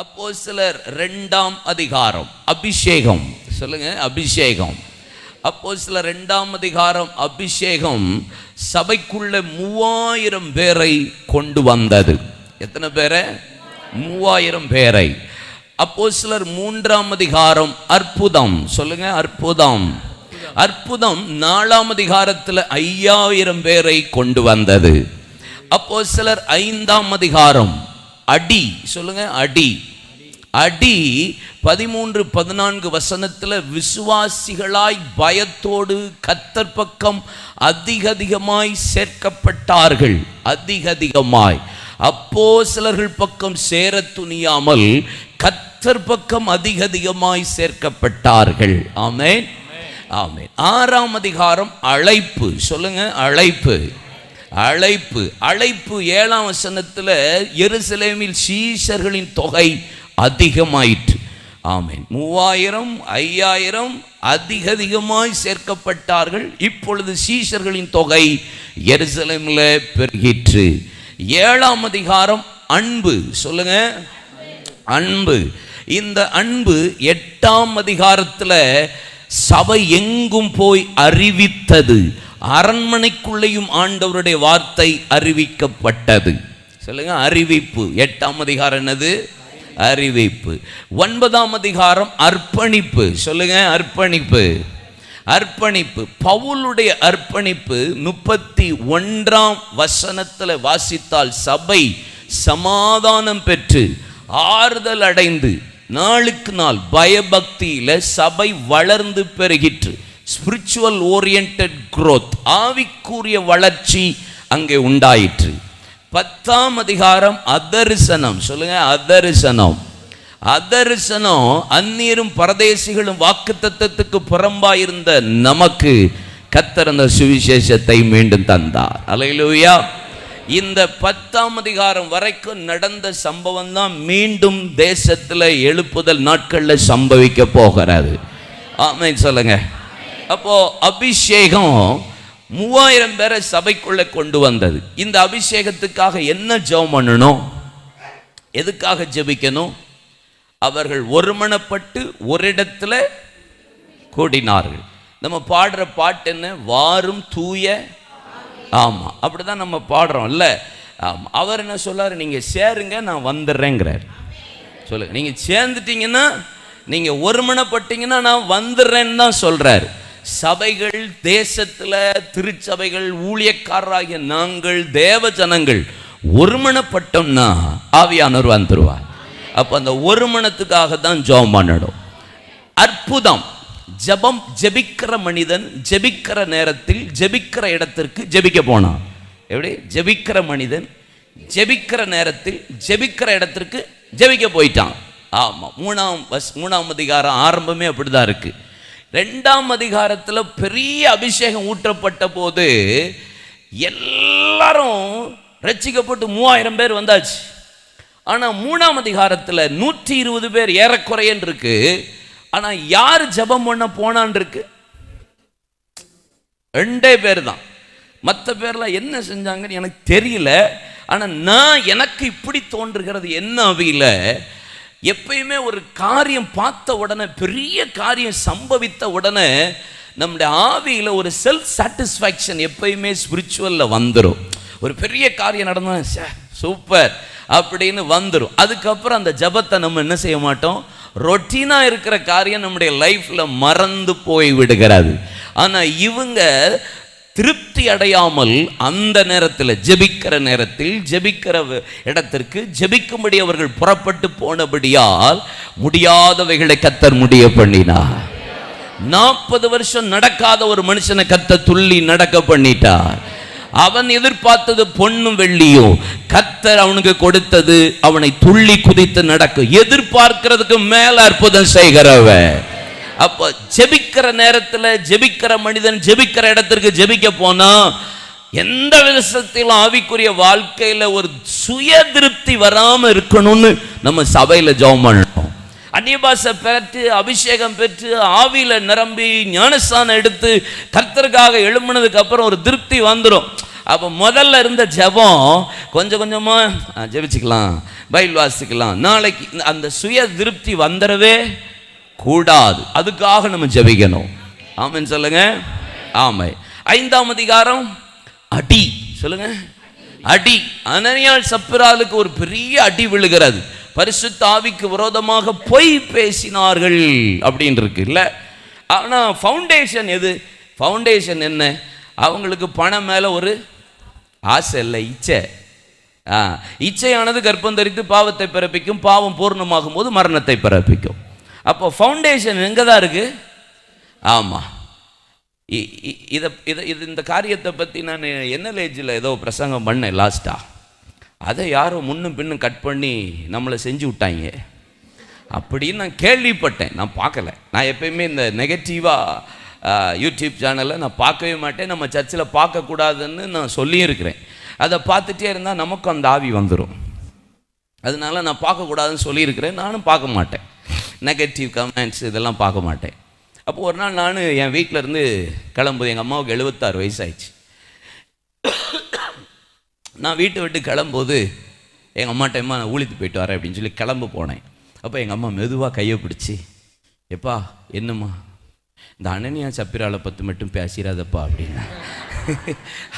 அப்போ சிலர் ரெண்டாம் அதிகாரம் அபிஷேகம். சொல்லுங்க அபிஷேகம். அப்போ சில ரெண்டாம் அதிகாரம் அபிஷேகம் சபைக்குள்ள மூவாயிரம் பேரை கொண்டு வந்தது. எத்தனை பேரை? மூவாயிரம் பேரை. அப்போ சிலர் மூன்றாம் அதிகாரம் அற்புதம். சொல்லுங்க அற்புதம். அற்புதம் நாலாம் அதிகாரத்தில் ஐயாயிரம் பேரை கொண்டு வந்தது. அப்போ சிலர் ஐந்தாம் அதிகாரம் அடி. சொல்லுங்க அடி. அடி பதிமூன்று பதினான்கு வசனத்துல விசுவாசிகளாய் பயத்தோடு கத்தர் பக்கம் அதிக அதிகமாய் சேர்க்கப்பட்டார்கள். அதிக அதிகமாய் அப்போ சிலர்கள் பக்கம் சேர துணியாமல் கத்தர் பக்கம் அதிக அதிகமாய் சேர்க்கப்பட்டார்கள். ஆமேன். ஆமேன். ஆறாம் அதிகாரம் அழைப்பு. சொல்லுங்க அழைப்பு. அழைப்பு. அழைப்பு ஏழாம் வசனத்துல எருசலேமில் சீஷர்களின் தொகை அதிகமாயிற்று. ஆமேன். மூவாயிரம் ஐயாயிரம் அதிக அதிகமாய் சேர்க்கப்பட்டார்கள். இப்பொழுது சீஷர்களின் தொகை எருசலேமில் பெருகிற்று. ஏழாம் அதிகாரம் அன்பு. சொல்லுங்க. அன்பு. இந்த அன்பு எட்டாம் அதிகாரத்தில் சபை எங்கும் போய் அறிவித்தது. அரண்மனைக்குள்ளேயும் ஆண்டவருடைய வார்த்தை அறிவிக்கப்பட்டது. சொல்லுங்க அறிவிப்பு. எட்டாம் அதிகாரம் என்னது? அறிவிப்பு. ஒன்பதாம் அதிகாரம் அர்ப்பணிப்பு. சொல்லுங்க அர்ப்பணிப்பு. அர்ப்பணிப்பு. பவுலுடைய அர்ப்பணிப்பு முப்பத்தி ஒன்றாம் வசனத்தில் வாசித்தால் சபை சமாதானம் பெற்று ஆறுதல் அடைந்து நாளுக்கு நாள் பயபக்தியில் சபை வளர்ந்து பெருகிற்று ஸ்பிரிச்சுவல் ஓரியன்ட் க்ரோத் ஆவிக்குரிய வளர்ச்சி அங்கே உண்டாயிற்று. பத்தாம் அதிகாரம் அதரிசனம். சொல்லுங்க அதரிசனம். அதரிசனம் அந்நீரும் பரதேசிகளும் வாக்கு தத்துவத்துக்கு புறம்பாயிருந்த நமக்கு கத்தர் அந்த சுவிசேஷத்தை மீண்டும் தந்தார். அலையிலூயா. இந்த பத்தாம் அதிகாரம் வரைக்கும் நடந்த சம்பவம் தான் மீண்டும் தேசத்தில் எழுப்புதல் நாட்களில் சம்பவிக்க போகிறது. ஆமென் சொல்லுங்க. அப்போ அபிஷேகம் மூவாயிரம் பேரை சபைக்குள்ள கொண்டு வந்தது. இந்த அபிஷேகத்துக்காக என்ன ஜெபம் பண்ணணும்? எதுக்காக ஜெபிக்கணும்? அவர்கள் ஒருமனப்பட்டு ஒரு இடத்துல கூடினார்கள். நம்ம பாடுற பாட்டு என்ன? வாரும் தூய. ஆமாம் அப்படிதான் நம்ம பாடுறோம் இல்ல? ஆமாம் அவர் என்ன சொல்லாரு? நீங்கள் சேருங்க நான் வந்துடுறேங்கிறார். சொல்லுங்க நீங்கள் சேர்ந்துட்டீங்கன்னா நீங்கள் ஒருமனப்பட்டீங்கன்னா நான் வந்துடுறேன்னு தான் சொல்றாரு. சபைகள் தேசத்தில் திருச்சபைகள் ஊழியக்காரராகிய நாங்கள் தேவ ஜனங்கள் ஒருமணப்பட்டோம்னா ஆவியானவர் வந்துருவார். அப்போ அந்த ஒருமணத்துக்காக தான் ஜெபம் பண்ணணும். அற்புதம். ஜெபம் ஜெபிக்கிற மனிதன் ஜெபிக்கிற நேரத்தில் ஜெபிக்கிற இடத்திற்கு ஜெபிக்க போனான். எப்படி? ஜெபிக்கிற மனிதன் ஜெபிக்கிற நேரத்தில் ஜெபிக்கிற இடத்திற்கு ஜெபிக்க போயிட்டான். ஆமாம் மூணாம் வஸ் மூணாம் அதிகாரம் ஆரம்பமே அப்படிதான் இருக்கு. ரெண்டாம் அதிகாரத்தில் பெரிய அபிஷேகம் ஊற்றப்பட்ட போது எல்லாரும் ரட்சிக்கப்பட்டு மூவாயிரம் பேர் வந்தாச்சு. ஆனால் மூணாம் அதிகாரத்தில் நூற்றி இருபது பேர் ஏறக்குறையன் இருக்கு. ஆனால் யார் ஜெபம் பண்ண போனான் இருக்கு? ரெண்டே பேர் தான். மற்ற பேர்லாம் என்ன செஞ்சாங்கன்னு எனக்கு தெரியல. ஆனால் நான் எனக்கு இப்படி தோன்றுகிறது என்ன அவையில்? எப்பயுமே ஒரு காரியம் பார்த்த உடனே பெரிய காரியம் சம்பவித்த உடனே நம்முடைய ஆவியில் ஒரு செல்ஃப் சாட்டிஸ்ஃபேக்ஷன் எப்பயுமே ஸ்பிரிச்சுவலில் வந்துடும் ஒரு பெரிய காரியம் நடந்தா சூப்பர் அப்படின்னு வந்துடும் அதுக்கப்புறம் அந்த ஜபத்தை நம்ம என்ன செய்ய மாட்டோம்? ரொட்டீனாக இருக்கிற காரியம் நம்முடைய லைஃப்பில் மறந்து போய் விடுகிறாரு ஆனால் இவங்க திருப்தி அடையாமல் அந்த நேரத்தில் ஜெபிக்கிற நேரத்தில் ஜெபிக்கிற இடத்திற்கு ஜெபிக்கும்படி அவர்கள் புறப்பட்டு போனபடியால் முடியாதவைகளை கத்தர் முடிய பண்ணினார். நாற்பது வருஷம் நடக்காத ஒரு மனுஷனை கத்த துள்ளி நடக்க பண்ணிட்டார். அவன் எதிர்பார்த்தது பொண்ணும் வெள்ளியும். கத்தர் அவனுக்கு கொடுத்தது அவனை துள்ளி குதித்து நடக்கும். எதிர்பார்க்கிறதுக்கு மேல அற்புதம் செய்கிறவன். அப்போ ஜெபிக்கிற நேரத்தில் ஜெபிக்கிற மனிதன் ஜெபிக்கிற இடத்திற்கு ஜெபிக்க போனா எந்த விதத்திலும் ஆவிக்குரிய வாழ்க்கையில் ஒரு சுய திருப்தி வராமல் இருக்கணும்னு நம்ம சபையில் ஜெபம் பண்ணணும். அந்நியபாசை பெற்று அபிஷேகம் பெற்று ஆவியில் நிரம்பி ஞானஸ்தானம் எடுத்து கர்த்தருக்காக எழும்பினதுக்கு அப்புறம் ஒரு திருப்தி வந்துடும் அப்போ முதல்ல இருந்த ஜெபம் கொஞ்சம் கொஞ்சமாக ஜெபிச்சுக்கலாம் பைபிள் வாசிக்கலாம். நாளைக்கு அந்த சுய திருப்தி வந்துடவே கூடாது. அதுக்காக நம்ம ஜெபிக்கணும். ஆமைன்னு சொல்லுங்க. ஆமை. ஐந்தாம் அதிகாரம் அடி. சொல்லுங்க. அடி. அனனியால் சப்பிராலுக்கு ஒரு பெரிய அடி விழுகிறது. பரிசுத்த ஆவிக்கு விரோதமாக பொய் பேசினார்கள் அப்படின்னு இருக்கு. இல்லை? ஆனால் ஃபவுண்டேஷன் எது? ஃபவுண்டேஷன் என்ன? அவங்களுக்கு பணம் மேலே ஒரு ஆசை இல்லை இச்சை. ஆ இச்சையானது கர்ப்பம் தரித்து பாவத்தை பிறப்பிக்கும் பாவம் பூர்ணமாகும் போது மரணத்தை பிறப்பிக்கும். அப்போ ஃபவுண்டேஷன் எங்கே தான் இருக்குது ஆமாம் இதை இதை இது இந்த காரியத்தை பற்றி நான் என்எல்ஏஜில் ஏதோ பிரசங்கம் பண்ணேன் லாஸ்ட்டாக அதை யாரும் முன்னும் பின்னும் கட் பண்ணி நம்மளை செஞ்சு விட்டாங்க. அப்படின்னு நான் கேள்விப்பட்டேன். நான் பார்க்கல. நான் எப்பயுமே இந்த நெகட்டிவாக யூடியூப் சேனலை நான் பார்க்கவே மாட்டேன். நம்ம சர்ச்சில் பார்க்கக்கூடாதுன்னு நான் சொல்லியிருக்கிறேன். அதை பார்த்துட்டே இருந்தால் நமக்கும் அந்த ஆவி வந்துடும் அதனால நான் பார்க்கக்கூடாதுன்னு சொல்லியிருக்கிறேன். நானும் பார்க்க மாட்டேன். நெகட்டிவ் கமெண்ட்ஸ் இதெல்லாம் பார்க்க மாட்டேன். அப்போ ஒரு நாள் நான் என் வீட்டில் இருந்து கிளம்புது எங்கள் அம்மாவுக்கு எழுபத்தாறு வயசாயிடுச்சு. நான் வீட்டை விட்டு கிளம்போது எங்கள் அம்மாட்ட அம்மா நான் ஊழித்து போயிட்டு வரேன் அப்படின்னு சொல்லி கிளம்ப போனேன். அப்போ எங்கள் அம்மா மெதுவாக கையை பிடிச்சி எப்பா என்னம்மா? இந்த அனனியா சப்பிராலை பற்றி மட்டும் பேசிடாதப்பா அப்படின்னா.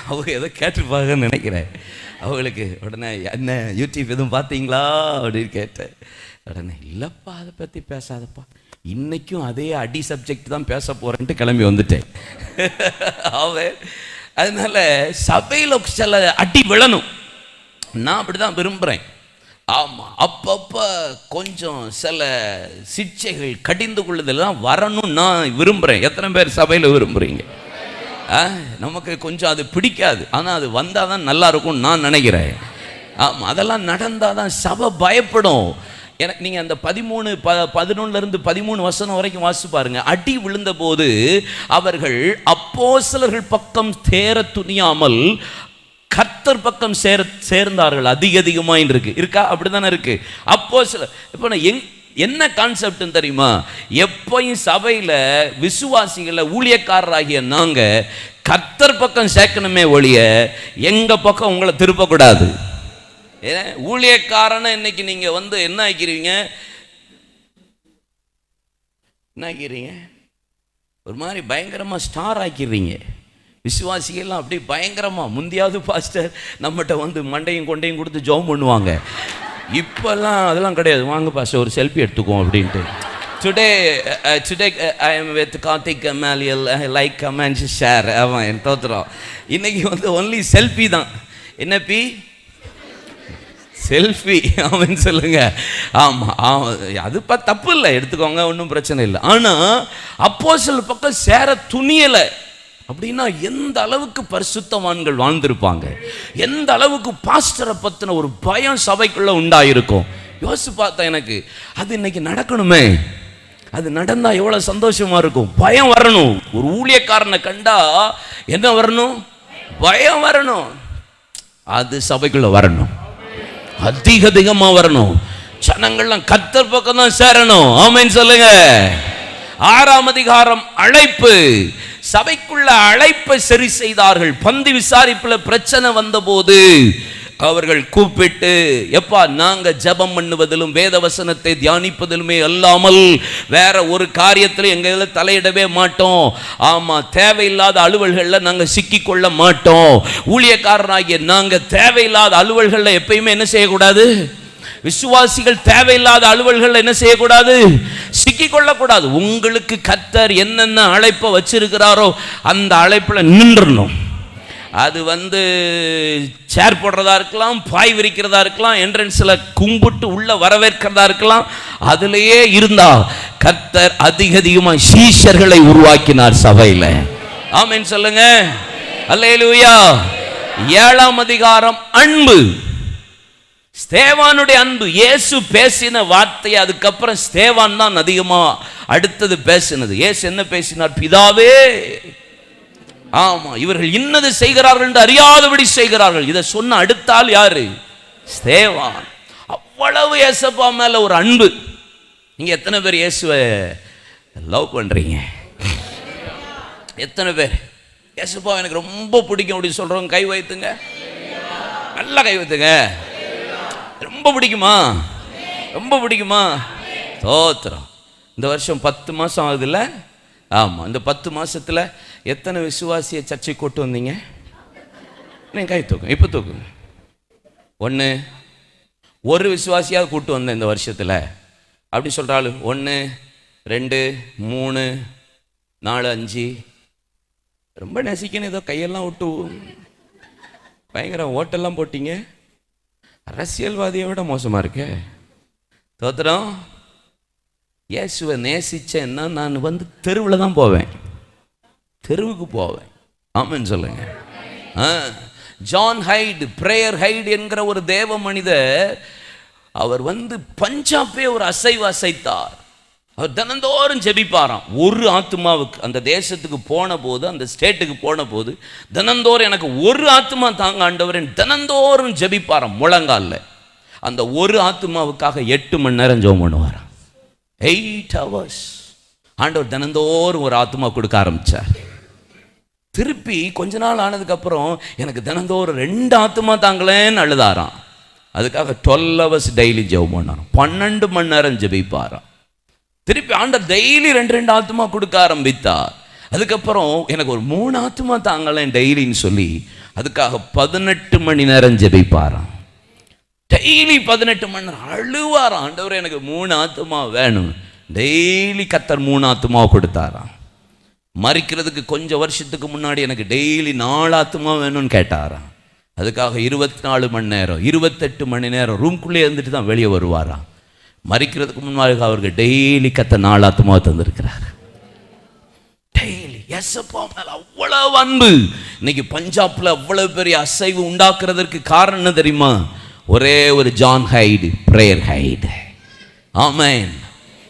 அவங்க ஏதோ கேட்டிருப்பாங்கன்னு நினைக்கிறேன். அவங்களுக்கு உடனே என்ன யூடியூப் எதுவும் பார்த்தீங்களா? அப்படின்னு கேட்டேன். உடனே இல்லைப்பா அதை பற்றி பேசாதப்பா. இன்னைக்கும் அதே அடி சப்ஜெக்ட் தான் பேச போகிறேன்ட்டு கிளம்பி வந்துட்டேன். அவன் அதனால சபையில் சில அடி விழணும். நான் அப்படி தான் விரும்புகிறேன் ஆமாம் அப்பப்போ கொஞ்சம் சில சிக்ஷைகள் கடிந்து கொள்ளுதெல்லாம் வரணும்னு நான் விரும்புகிறேன் எத்தனை பேர் சபையில் விரும்புகிறீங்க ஆ, நமக்கு கொஞ்சம் அது பிடிக்காது. ஆனால் அது வந்தால் தான் நல்லா இருக்கும்னு நான் நினைக்கிறேன். ஆமாம் அதெல்லாம் நடந்தால் தான் சபை பயப்படும். எனக்கு நீங்கள் அந்த பதிமூணு ப பதினொன்னுலேருந்து பதிமூணு வசனம் வரைக்கும் வாசி பாருங்க. அடி விழுந்த போது அவர்கள் சிலர்கள் பக்கம் தேர துணியாமல் கத்தர் பக்கம் சேர சேர்ந்தார்கள். அதிக அதிகமாக இருக்கு இருக்கா? அப்படிதானே இருக்கு. அப்போ சில இப்போ நான் எங் என்ன கான்செப்ட்னு தெரியுமா? எப்பயும் சபையில் விசுவாசிகளை ஊழியக்காரராகிய நாங்கள் கத்தர் பக்கம் சேர்க்கணுமே ஒழிய எங்கள் பக்கம் உங்களை திருப்பக்கூடாது. ஏன் ஊழியக்காரனை இன்னைக்கு நீங்கள் வந்து என்ன ஆக்கிடுவீங்க என்ன ஆக்கிறீங்க ஒரு மாதிரி பயங்கரமாக ஸ்டார் ஆக்கிடுறீங்க விசுவாசிகள்லாம் அப்படியே பயங்கரமாக முந்தியாவது பாஸ்டர் நம்மகிட்ட வந்து மண்டையும் கொண்டையும் கொடுத்து ஜோம் பண்ணுவாங்க. இப்போல்லாம் அதெல்லாம் கிடையாது. வாங்க பாஸ்டர் ஒரு செல்ஃபி எடுத்துக்குவோம் அப்படின்ட்டு. Today today I am with Karthik கமாலியல் like comments share அவன் என் தோத்துறோம் இன்னைக்கு வந்து ஒன்லி செல்ஃபி தான். என்ன பி செல்ஃபி அவன் சொல்லுங்க. ஆமாம் ஆமாம் அது பா தப்பு இல்லை எடுத்துக்கோங்க ஒன்றும் பிரச்சனை இல்லை. ஆனால் அப்போ சில பக்கம் சேர துணியலை. அப்படின்னா எந்த அளவுக்கு பரிசுத்தவான்கள் வாழ்ந்திருப்பாங்க? எந்த அளவுக்கு பாஸ்டரை பற்றின ஒரு பயம் சபைக்குள்ளே உண்டாயிருக்கும்? யோசிச்சு பார்த்தேன் எனக்கு அது இன்னைக்கு நடக்கணுமே. அது நடந்தால் எவ்வளோ சந்தோஷமாக இருக்கும்? பயம் வரணும். ஒரு ஊழியக்காரனை கண்டா என்ன வரணும்? பயம் வரணும். அது சபைக்குள்ளே வரணும். அதிக அதிகமா வரணும். ஜனங்கள்லாம் கத்தர் பக்கம் தான் சேரணும். ஆமைன்னு சொல்லுங்க. ஆறாம் அதிகாரம் அழைப்பு. சபைக்குள்ள அழைப்பை சரி செய்தார்கள். பந்து விசாரிப்புல பிரச்சனை வந்தபோது அவர்கள் கூப்பிட்டு எப்பா நாங்க ஜெபம் பண்ணுவதிலும் வேத வசனத்தை தியானிப்பதிலுமே அல்லாமல் வேற ஒரு காரியத்தில் எங்க தலையிடவே மாட்டோம். ஆமா தேவையில்லாத அலுவல்களில் நாங்க சிக்கிக்கொள்ள மாட்டோம். ஊழியக்காரனாகிய நாங்க தேவையில்லாத அலுவல்களில் எப்பயுமே என்ன செய்யக்கூடாது? விசுவாசிகள் தேவையில்லாத அலுவல்கள் என்ன செய்யக்கூடாது? சிக்கிக் கொள்ளக்கூடாது உங்களுக்கு கத்தர் என்னென்ன அழைப்பை வச்சிருக்கிறாரோ அந்த அழைப்பில் நின்றணும் அது வந்து சேர் போடுறதா இருக்கலாம் பாய் விரிக்கிறதா இருக்கலாம் என்ட்ரன்ஸில் கும்பிட்டு உள்ள வரவேற்கிறதா இருக்கலாம் அதுலேயே இருந்தா கத்தர் அதிக அதிகமாக சீஷர்களை உருவாக்கினார் சபையில். ஆமென் சொல்லுங்க. அல்லேலூயா. ஏழாம் அதிகாரம் அன்பு. ஸ்தேவானுடைய அன்பு. இயேசு பேசின வார்த்தை அதுக்கப்புறம் ஸ்தேவான் தான் அதிகமாக அடுத்தது பேசினது. இயேசு என்ன பேசினார்? பிதாவே ஆமா இவர்கள் இன்னது செய்கிறார்கள் என்று அறியாதபடி செய்கிறார்கள். இதை சொன்ன அடுத்தால் யாரு? ஸ்தேவான். அவ்வளவு இயேசப்பா மேல ஒரு அன்பு. நீங்க எத்தனை பேர் இயேசுவை லவ் பண்றீங்க? எத்தனை பேர்? இயேசுப்பா எனக்கு ரொம்ப பிடிக்கும் அப்படின்னு சொல்றவங்க. கை வைத்துங்க. நல்லா கை வைத்துங்க. ரொம்ப பிடிக்குமா? ரொம்ப பிடிக்குமா? தோத்திரம். இந்த வருஷம் பத்து மாதம் ஆகுதுல்ல? ஆமாம் இந்த பத்து மாதத்தில் எத்தனை விசுவாசியை சர்ச்சை கூட்டு வந்தீங்க? நீங்கள் கை தூக்கும் இப்போ தூக்குங்க ஒன்று ஒரு விசுவாசியாக கூப்பிட்டு வந்தேன் இந்த வருஷத்தில். அப்படி சொல்கிறாள் ஒன்று ரெண்டு மூணு நாலு அஞ்சு. ரொம்ப நெசிக்கணும் ஏதோ கையெல்லாம் விட்டு பயங்கர ஓட்டெல்லாம் போட்டிங்க. அரசியல்வாதியை விட மோசமாக இருக்கே. தோத்திரம் இயேசுவை நேசிச்சேன்னா நான் வந்து தெருவில் தான் போவேன். தெருவுக்கு போவேன். ஆமென்னு சொல்லுங்க. ஆ ஜான் ஹைடு பிரேயர் ஹைடு என்கிற ஒரு தேவ மனிதர் அவர் வந்து பஞ்சாப்பே ஒரு அசைவு அசைத்தார். அவர் தினந்தோறும் ஜெபிப்பாராம். ஒரு ஆத்மாவுக்கு அந்த தேசத்துக்கு போன போது அந்த ஸ்டேட்டுக்கு போன போது தினந்தோறும் எனக்கு ஒரு ஆத்மா தாங்க ஆண்டவர் தினந்தோறும் ஜெபிப்பாராம் முழங்காலில். அந்த ஒரு ஆத்மாவுக்காக எட்டு மணி நேரம் ஜோம் பண்ணுவாராம். எயிட் ஹவர்ஸ் ஆண்டவர் தினந்தோறும் ஒரு ஆத்மா கொடுக்க ஆரம்பித்தார் திருப்பி கொஞ்ச நாள் ஆனதுக்கப்புறம் எனக்கு தினந்தோறும் ரெண்டு ஆத்மா தாங்களேன்னு அழுதாராம். அதுக்காக டுவெல் ஹவர்ஸ் டெய்லி ஜெபம் பண்ணாராம். பன்னெண்டு மணி நேரம் ஜெபிப்பாராம். திருப்பி ஆண்டர் டெய்லி ரெண்டு ரெண்டு ஆத்மா கொடுக்க ஆரம்பித்தார். அதுக்கப்புறம் எனக்கு ஒரு மூணு ஆத்மா தாங்களேன் டெய்லின்னு சொல்லி அதுக்காக பதினெட்டு மணி நேரம் ஜெபிப்பாராம். டெய்லி பதினெட்டு மணி நேரம் அழுவாராம். ஆண்டவர் எனக்கு மூணு ஆத்துமா வேணும். டெய்லி கத்தர் மூணு ஆத்மாவை கொடுத்தாராம். மறிக்கிறதுக்கு கொஞ்சம் வருஷத்துக்கு முன்னாடி எனக்கு டெய்லி நாலு ஆத்துமா வேணும்னு கேட்டாராம். அதுக்காக இருபத்தி நாலு மணி நேரம் இருபத்தெட்டு மணி நேரம் ரூம்குள்ளே இருந்துட்டு தான் வெளியே வருவாராம். மறிக்கிறதுக்கு முன்னாடி அவருக்கு டெய்லி கத்த நாலு ஆத்துமா தந்திருக்கிறார். டெய்லி எஸ்அப்பா மேல அவ்வளவு அன்பு. இன்னைக்கு பஞ்சாப்ல அவ்வளவு பெரிய அசைவு உண்டாக்குறதற்கு காரணம் என்ன தெரியுமா? ஒரே ஒரு ஜான் ஹைடு ப்ரேயர் ஹைடு ஆமேன்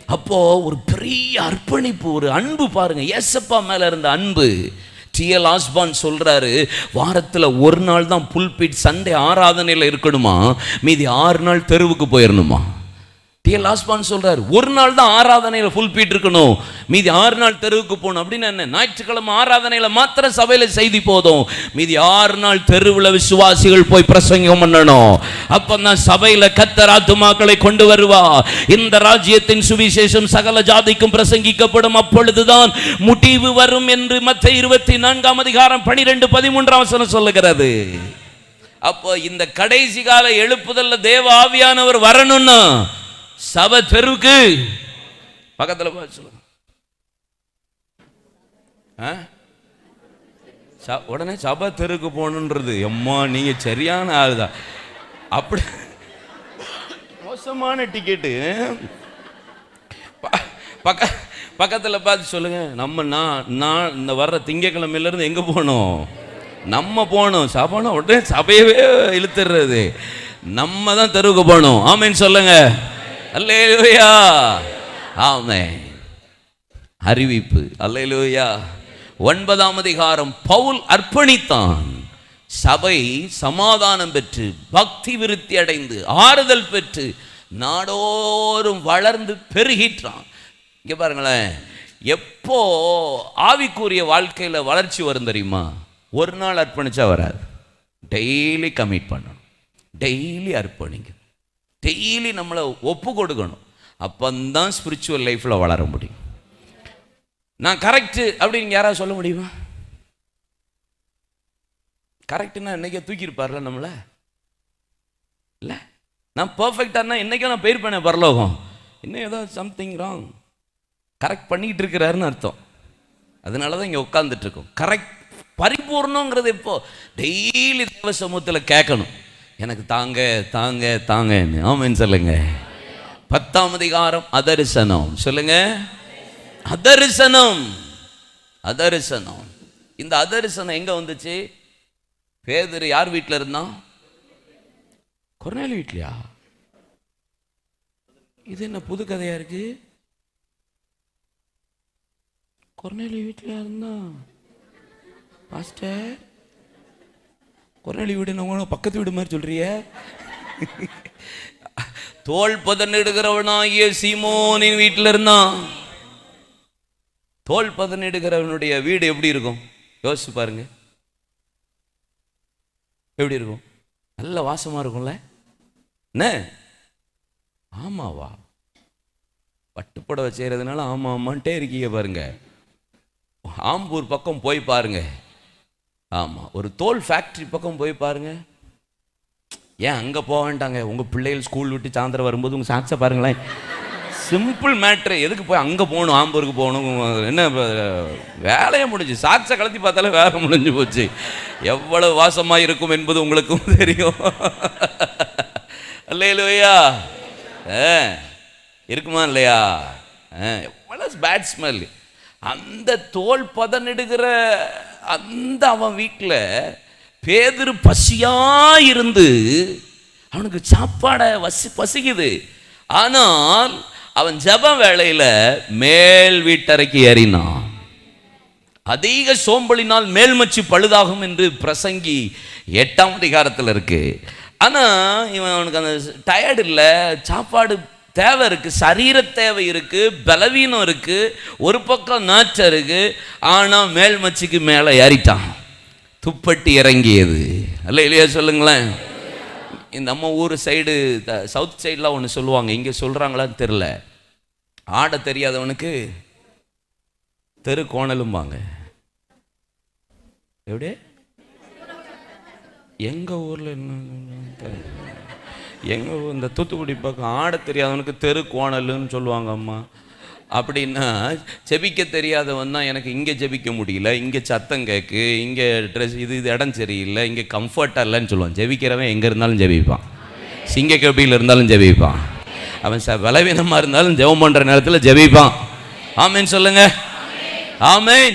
அப்போ ஒரு பெரிய அர்ப்பணிப்பு ஒரு அன்பு பாருங்க. ஏசப்பா மேல இருந்த அன்பு. டிஎல் ஆஸ்பான் சொல்கிறாரு வாரத்தில் ஒரு நாள் தான் புல்பிட் சண்டே ஆராதனையில் இருக்கணுமா? மீதி ஆறு நாள் தெருவுக்கு போயிடணுமா டிஎல் ஆஸ்பான் சொல்கிறார் ஒரு நாள் தான் ஆராதனையில் ஃபுல் பீட் இருக்கணும். மீதி ஆறு நாள் தெருவுக்கு போகணும். அப்படின்னு என்ன? ஞாயிற்றுக்கிழமை ஆராதனையில் மாத்திரம் சபையில் செய்தி போதும். மீதி ஆறு நாள் தெருவில் விசுவாசிகள் போய் பிரசங்கம் பண்ணணும். அப்பதான் சபையில் கத்தர் ஆத்துமாக்களை கொண்டு வருவா. இந்த ராஜ்யத்தின் சுவிசேஷம் சகல ஜாதிக்கும் பிரசங்கிக்கப்படும். அப்பொழுதுதான் முடிவு வரும் என்று மற்ற இருபத்தி நான்காம் அதிகாரம் பனிரெண்டு பதிமூன்றாம் வசனம் சொல்லுகிறது. அப்போ இந்த கடைசி கால எழுப்புதல்ல தேவ ஆவியானவர் வரணும்னா சபை தெருவுக்கு. பக்கத்தில் பார்த்து சொல்லுங்க. ஆ? ச- உடனே சபை தெருவுக்கு போகணுன்றது. எம்மா நீங்க சரியான ஆள் தான் அப்படி. மோசமான டிக்கெட்டு பக்க பக்கத்தில் பார்த்து சொல்லுங்க. நம்ம நான் நான் இந்த வர்ற திங்கக்கிழமையிலேருந்து எங்கே போகணும்? நம்ம போகணும். சபனா உடனே சபையவே இழுத்துடுறது நம்ம தான் தெருவுக்கு போகணும். ஆமேன்னு சொல்லுங்கள் அல்லேலூயா. ஆமே அறிவிப்பு. அல்லேலூயா. ஒன்பதாம் அதிகாரம் பவுல் அர்ப்பணித்தான். சபை சமாதானம் பெற்று பக்தி விருத்தி அடைந்து ஆறுதல் பெற்று நாடோறும் வளர்ந்து பெருகிட்டான் இங்கே பாருங்களேன். எப்போ ஆவிக்குரிய வாழ்க்கையில் வளர்ச்சி வரும் தெரியுமா? ஒரு நாள் அர்ப்பணிச்சா வராது. டெய்லி கமிட் பண்ணணும். டெய்லி அர்ப்பணிங்க. டெய்லி நம்மளை ஒப்பு கொடுக்கணும். அப்பந்தான் ஸ்பிரிச்சுவல் லைஃப்பில் வளர முடியும். நான் கரெக்டு அப்படின்னு யாராவது சொல்ல முடியுமா? கரெக்டுன்னா இன்றைக்கே தூக்கியிருப்பார்ல நம்மளை? இல்லை. நான் பர்ஃபெக்டானா இன்னைக்கும் நான் போயிருப்பேனே பரலோகம். இன்னும் ஏதோ சம்திங் ராங் கரெக்ட் பண்ணிக்கிட்டு இருக்கிறாருன்னு அர்த்தம். அதனால தான் இங்கே உட்காந்துட்டு இருக்கோம். கரெக்ட் பரிபூர்ணங்கிறது இப்போ டெய்லி தேவ சமூகத்தில் கேட்கணும். எனக்கு தாங்க தாங்க தாங்கன்னு. ஆமென்னு சொல்லுங்க. பத்தாம் அதிகாரம் அதரிசனம். சொல்லுங்க. அதரிசனம். அதரிசனம். இந்த அதரிசனம் எங்க வந்துச்சு? பேதர் யார் வீட்டில் இருந்தான்? கொர்நேலி வீட்லையா? இது என்ன புது கதையா இருக்கு? கொர்நேலி வீட்டில் இருந்தான்? பாஸ்டர்? கொர்நேலி வீடு பக்கத்து வீடு மாதிரி சொல்றிய. தோல் பதனிடுகிறவனாகிய சீமோனின் வீட்டில் இருந்தான். தோல் பதனிடுகிறவனுடைய வீடு எப்படி இருக்கும்? யோசிச்சு பாருங்க. எப்படி இருக்கும்? நல்ல வாசமா இருக்கும்ல. என்ன? ஆமாவா? பட்டுப்புடவை செய்கிறதுனால ஆமா ஆமான்ட்டே இருக்கீங்க பாருங்க. ஆம்பூர் பக்கம் போய் பாருங்கள் ஆமாம் ஒரு தோல் ஃபேக்ட்ரி பக்கம் போய் பாருங்கள் ஏன் அங்கே போக வேண்டாங்க? உங்கள் பிள்ளைகள் ஸ்கூல் விட்டு சாயந்தரம் வரும்போது உங்கள் சாக்ஸை பாருங்களேன். சிம்பிள் மேட்ரு எதுக்கு போய் அங்கே போகணும்? ஆம்பூருக்கு போகணும்? என்ன வேலையை முடிஞ்சு. சாக்ஸை கலத்தி பார்த்தாலே வேலை முடிஞ்சு போச்சு. எவ்வளவு வாசமாக இருக்கும் என்பது உங்களுக்கும் தெரியும். இல்லையா ஆ. இருக்குமா இல்லையா? ஆ, எவ்வளவு பேட் ஸ்மெல் அந்த தோல் பதனிடுகிற அந்த அவன் வீட்டில் பேதிரு பசியாக இருந்து அவனுக்கு சாப்பாடை வசி பசிக்குது. ஆனால் அவன் ஜெப வேளையில் மேல் வீட்டறைக்கு ஏறினான். அதிக சோம்பலினால் மேல்மச்சு பழுதாகும் என்று பிரசங்கி எட்டாம் அதிகாரத்தில் இருக்கு. ஆனால் இவன் அவனுக்கு அந்த டயர்டு இல்லை சாப்பாடு தேவை இருக்குது சரீர தேவை இருக்குது பலவீனம் இருக்குது ஒரு பக்கம் நாச்சம் ஆனால் மேல் மேல்மச்சிக்கு மேலே ஏறிட்டான். துப்பட்டி இறங்கியது. அல்ல இல்லையா சொல்லுங்களேன்? இந்த நம்ம ஊர் சைடு சவுத் சைடெலாம் ஒன்று சொல்லுவாங்க. இங்கே சொல்கிறாங்களான்னு தெரில ஆட தெரியாதவனுக்கு தெரு கோணலும்பாங்க. எப்படி? எங்கள் ஊரில் என்ன எங்கள் ஊர் இந்த தூத்துக்குடி பக்கம் ஆட தெரியாதவனுக்கு தெரு கோணலுன்னு சொல்லுவாங்க அம்மா. அப்படின்னா ஜெபிக்க தெரியாதவன் தான் எனக்கு இங்கே ஜெபிக்க முடியல இங்கே சத்தம் கேட்கு இங்கே ட்ரெஸ் இது இது இடம் சரியில்லை இங்கே கம்ஃபர்ட்டாக இல்லைன்னு சொல்லுவான். ஜெபிக்கிறவன் எங்கே இருந்தாலும் ஜெபிப்பான் சிங்க கபியில் இருந்தாலும் ஜெபிப்பான் அவன் ச பலவீனமாக இருந்தாலும் ஜெபம் பண்ணுற நேரத்தில் ஜெபிப்பான். ஆமேன்னு சொல்லுங்கள் ஆமேன்.